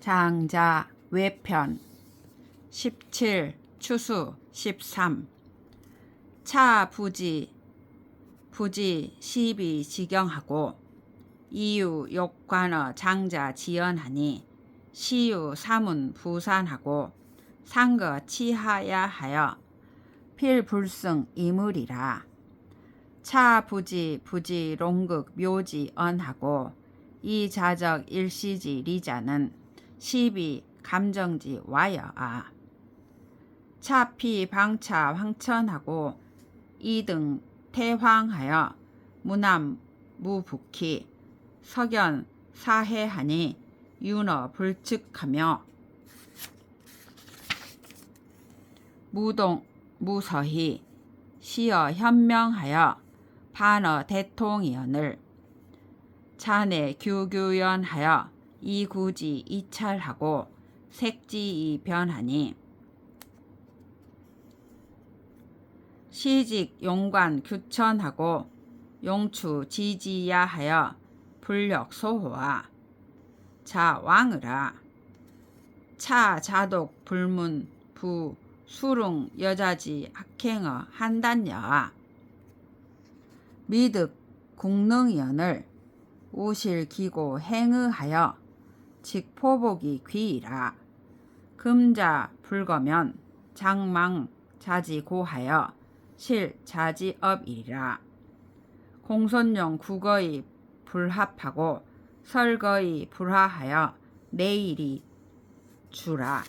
장자 외편. 17 추수 13 차 부지. 부지 시비 지경하고 이유 욕관어 장자 지연하니 시유 사문 부산하고 상거 치하야 하여 필불승 이물이라. 차 부지 부지 롱극 묘지 언하고 이 자적 일시지 리자는 시비 감정지 와여아. 차피 방차 황천하고 이등 태황하여 무남 무북히 석연 사해하니 윤어 불측하며 무동 무서히 시어 현명하여 반어 대통이언을 차내 규규연하여 이구지 이찰하고 색지 이 변하니 시직 용관 규천하고 용추 지지야 하여 불력 소호와 자 왕으라. 차 자독 불문 부 수릉 여자지 학행어 한단여아 미득 국능연을 우실 기고 행의하여 직포복이 귀이라. 금자 불거면 장망 자지고하여 실 자지업이라. 공손용 국어의 불합하고 설거의 불화하여 내일이 주라.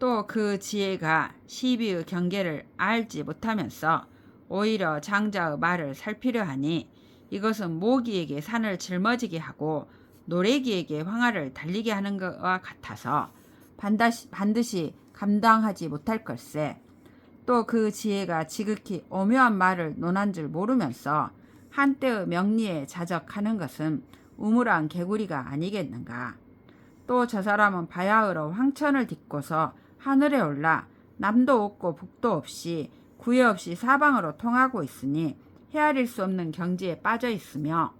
또 그 지혜가 시비의 경계를 알지 못하면서 오히려 장자의 말을 살피려 하니 이것은 모기에게 산을 짊어지게 하고 노래기에게 황하를 달리게 하는 것과 같아서 반드시, 반드시 감당하지 못할 걸세. 또 그 지혜가 지극히 오묘한 말을 논한 줄 모르면서 한때의 명리에 자적하는 것은 우물한 개구리가 아니겠는가. 또 저 사람은 바야흐로 황천을 딛고서 하늘에 올라 남도 없고 북도 없이 구애 없이 사방으로 통하고 있으니 헤아릴 수 없는 경지에 빠져 있으며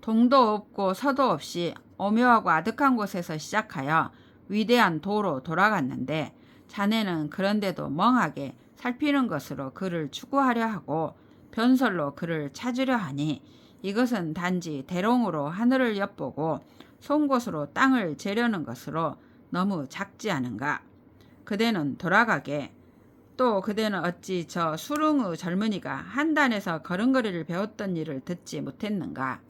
동도 없고 서도 없이 오묘하고 아득한 곳에서 시작하여 위대한 도로 돌아갔는데 자네는 그런데도 멍하게 살피는 것으로 그를 추구하려 하고 변설로 그를 찾으려 하니 이것은 단지 대롱으로 하늘을 엿보고 송곳으로 땅을 재려는 것으로 너무 작지 않은가. 그대는 돌아가게 또 그대는 어찌 저 수릉의 젊은이가 한단에서 걸음걸이를 배웠던 일을 듣지 못했는가?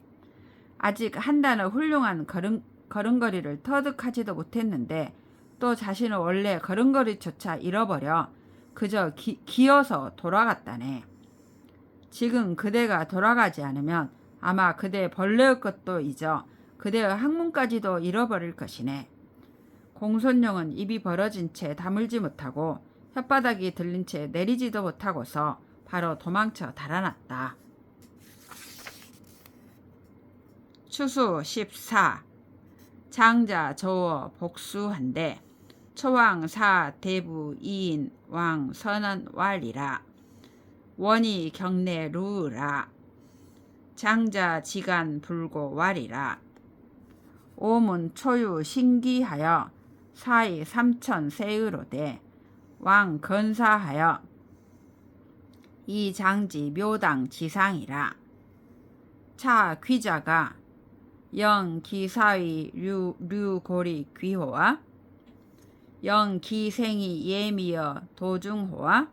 아직 한단의 훌륭한 걸음, 걸음걸이를 터득하지도 못했는데 또 자신은 원래 걸음걸이조차 잃어버려 그저 기, 기어서 돌아갔다네. 지금 그대가 돌아가지 않으면 아마 그대 벌레의 것도 잊어 그대의 학문까지도 잃어버릴 것이네. 공손용은 입이 벌어진 채 다물지 못하고 혓바닥이 들린 채 내리지도 못하고서 바로 도망쳐 달아났다. 추수 14 장자 저어 복수한데 초왕 사 대부 이인 왕 선언 왈이라. 원이 경내 루라. 장자 지간 불고 왈이라. 오문 초유 신기하여 사이 삼천 세의로되 왕 건사하여 이 장지 묘당 지상이라. 차 귀자가 영 기사의 류, 류고리 귀호와 영 기생이 예미여 도중호와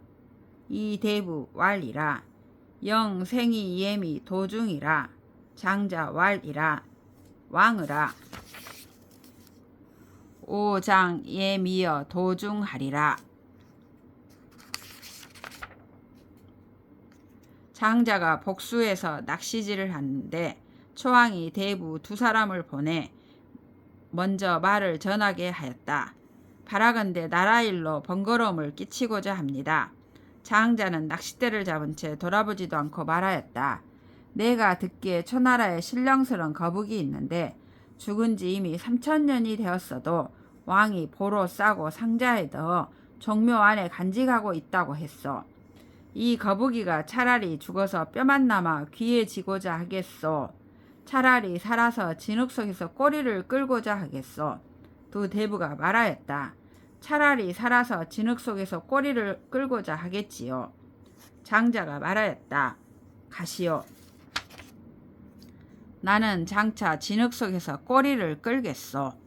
이 대부 왈이라. 영 생이 예미 도중이라. 장자 왈이라. 왕으라. 오장 예미여 도중하리라 장자가 복수해서 낚시질을 하는데 초왕이 대부 두 사람을 보내 먼저 말을 전하게 하였다. 바라건대 나라일로 번거로움을 끼치고자 합니다. 장자는 낚싯대를 잡은 채 돌아보지도 않고 말하였다. 내가 듣기에 초나라에 신령스런 거북이 있는데 죽은 지 이미 3천년이 되었어도 왕이 보로 싸고 상자에 넣어 종묘 안에 간직하고 있다고 했소. 이 거북이가 차라리 죽어서 뼈만 남아 귀에 지고자 하겠소. 차라리 살아서 진흙 속에서 꼬리를 끌고자 하겠소. 두 대부가 말하였다. 차라리 살아서 진흙 속에서 꼬리를 끌고자 하겠지요. 장자가 말하였다. 가시오. 나는 장차 진흙 속에서 꼬리를 끌겠소.